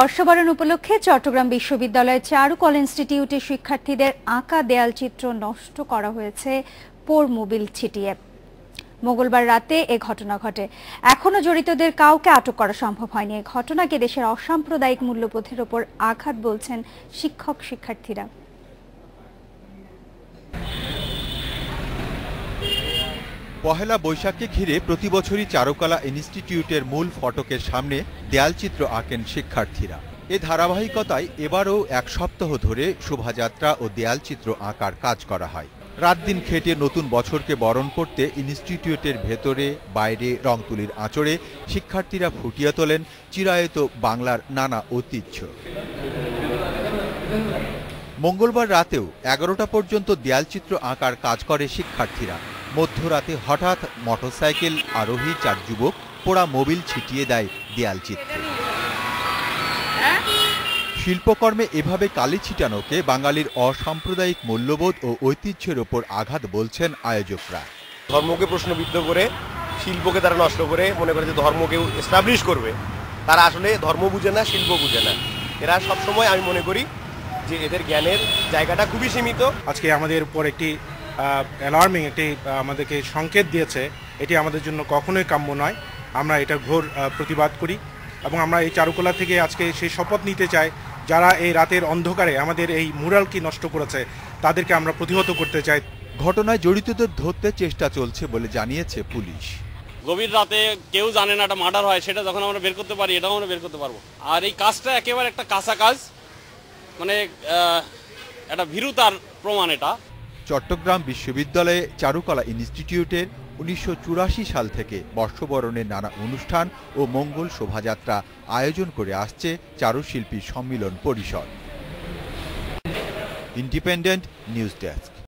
বর্ষবরণ উপলক্ষে চট্টগ্রাম বিশ্ববিদ্যালয়ের চারুকলা ইনস্টিটিউটের শিক্ষার্থীদের আঁকা দেয়াল চিত্র নষ্ট করা হয়েছে পোর মোবিল ছিটিয়ে। মঙ্গলবার রাতে এ ঘটনা ঘটে। এখনও জড়িতদের কাউকে আটক করা সম্ভব হয়নি। এ ঘটনাকে দেশের অসাম্প্রদায়িক মূল্যবোধের ওপর আঘাত বলছেন শিক্ষক শিক্ষার্থীরা পহেলা বৈশাখকে ঘিরে প্রতি বছরই চারুকলা ইনস্টিটিউটের মূল ফটকের সামনে দেয়ালচিত্র আঁকেন শিক্ষার্থীরা। এ ধারাবাহিকতায় এবারও এক সপ্তাহ ধরে শোভাযাত্রা ও দেয়ালচিত্র আঁকার কাজ করা হয়। রাত দিন খেটে নতুন বছরকে বরণ করতে ইনস্টিটিউটের ভেতরে, বাইরে রং তুলির আঁচড়ে শিক্ষার্থীরা ফুটিয়ে তোলেন চিরায়ত বাংলার নানা ঐতিহ্য। মঙ্গলবার রাতেও এগারোটা পর্যন্ত দেয়ালচিত্র আঁকার কাজ করে শিক্ষার্থীরা। মধ্যরাতে হঠাৎ মোটরসাইকেল আরোহী চার যুবক পোড়া মোবিল ছিটিয়ে দেয় দেয়াল চিত্রে। শিল্পকর্মে এভাবে কালি ছিটানোকে বাঙালির অসাম্প্রদায়িক মূল্যবোধ ও ঐতিহ্যের ওপর আঘাত বলছেন আয়োজকরা। ধর্মকে প্রশ্নবিদ্ধ করে শিল্পকে তারা নষ্ট করে মনে করে যে ধর্মকে এস্টাবলিশ করবে। তারা আসলে ধর্ম বুঝে না শিল্প বুঝে না। এরা সবসময় আমি মনে করি যে এদের জ্ঞানের জায়গাটা খুবই সীমিত। আজকে আমাদের উপর একটি অ্যালার্মিং একটি আমাদেরকে সংকেত দিয়েছে। এটি আমাদের জন্য কখনোই কাম্য নয়। আমরা এটা ঘোর প্রতিবাদ করি এবং আমরা এই চারুকলা থেকে আজকে সেই শপথ নিতে চাই যারা এই রাতের অন্ধকারে আমাদের এই মুরালকে নষ্ট করেছে তাদেরকে আমরা প্রতিহত করতে চাই। ঘটনায় জড়িতদের ধরতে চেষ্টা চলছে বলে জানিয়েছে পুলিশ। গভীর রাতে কেউ জানে না একটা মার্ডার হয় সেটা যখন আমরা বের করতে পারি এটাও আমরা বের করতে পারব। আর এই কাজটা একেবারে একটা কাঁচা কাজ মানে একটা ভীরুতার প্রমাণ এটা। চট্টগ্রাম বিশ্ববিদ্যালয়ে চারুকলা ইনস্টিটিউটের উনিশশো চুরাশি সাল থেকে বর্ষবরণের নানা অনুষ্ঠান ও মঙ্গল শোভাযাত্রা আয়োজন করে আসছে চারুশিল্পী সম্মিলন পরিষদ। Independent news desk